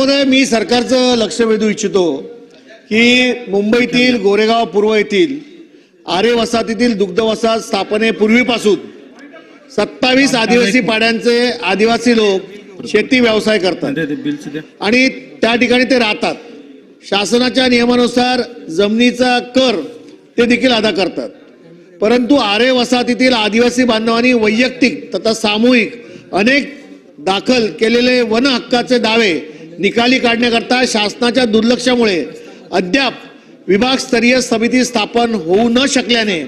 मी सरकारचं लक्ष वेधू इच्छितो की मुंबईतील गोरेगाव पूर्व येथील आरे वसाहतीतील दुग्ध वसाहत स्थापनेपूर्वीपासून सत्तावीस आदिवासी पाड्यांचे आदिवासी लोक शेती व्यवसाय करतात. आणि त्या ठिकाणी ते राहतात. शासनाच्या नियमानुसार जमिनीचा कर ते देखील अदा करतात. परंतु आरे वसाहतीतील आदिवासी बांधवांनी वैयक्तिक तथा सामूहिक अनेक दाखल केलेले वन हक्काचे दावे निकाली काढण्याकरता शासनाच्या दुर्लक्षामुळे अद्याप विभागस्तरीय समिती स्थापन होऊ न शकल्याने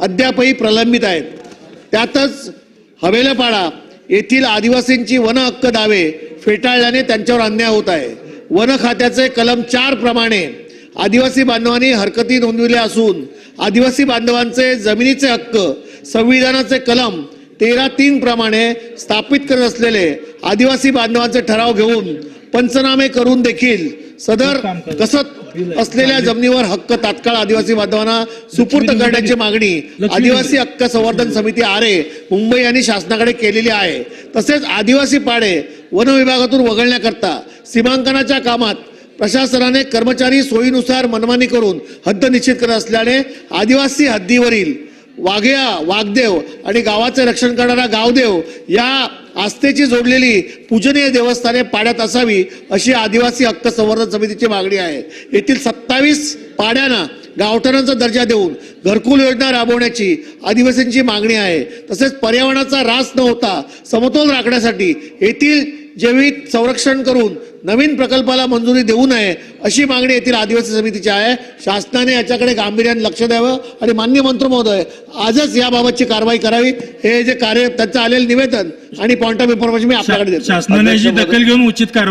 अद्यापही प्रलंबित आहेत. त्यातच हवेलपाडा येथील आदिवासींची वन हक्क दावे फेटाळल्याने त्यांच्यावर अन्याय होत आहे. वन खात्याचे कलम चार प्रमाणे आदिवासी बांधवांनी हरकती नोंदविल्या असून आदिवासी बांधवांचे जमिनीचे हक्क संविधानाचे कलम तेरा तीन प्रमाणे स्थापित करत असलेले आदिवासी बांधवांचे ठराव घेऊन पंचनामे करून देखील सदर कसत असलेल्या जमिनीवर हक्क तात्काळ आदिवासी बांधवांना सुपूर्द करण्याची मागणी आदिवासी हक्क संवर्धन समिती आरे मुंबई यांनी शासनाकडे केलेली आहे. तसेच आदिवासी पाडे वन विभागातून वगळण्याकरता सीमांकनाच्या कामात प्रशासनाने कर्मचारी सोयीनुसार मनमानी करून हद्द निश्चित करत असल्याने आदिवासी हद्दीवरील वाघ्या वाघदेव आणि गावाचे रक्षण करणारा गावदेव या आस्थेची जोडलेली पूजनीय देवस्थाने पाड्यात असावी अशी आदिवासी हक्क संवर्धन समितीची मागणी आहे. येथील सत्तावीस पाड्यांना गावठणांचा दर्जा देऊन घरकुल योजना राबवण्याची आदिवासींची मागणी आहे. तसेच पर्यावरणाचा ऱ्हास न होता समतोल राखण्यासाठी येथील जैविक संरक्षण करून नवीन प्रकल्पाला मंजुरी देऊ नये अशी मागणी येथील आदिवासी समितीची आहे. शासनाने याच्याकडे गांभीर्याने लक्ष द्यावं आणि मान्य मंत्र महोदय आजच याबाबतची कारवाई करावी. हे जे कार्य त्यांचं आलेलं निवेदन आणि पॉइंट ऑफ इन्फॉर्मेशन मी आपल्याकडे देतो. शासनाने दखल घेऊन उचित कारवाई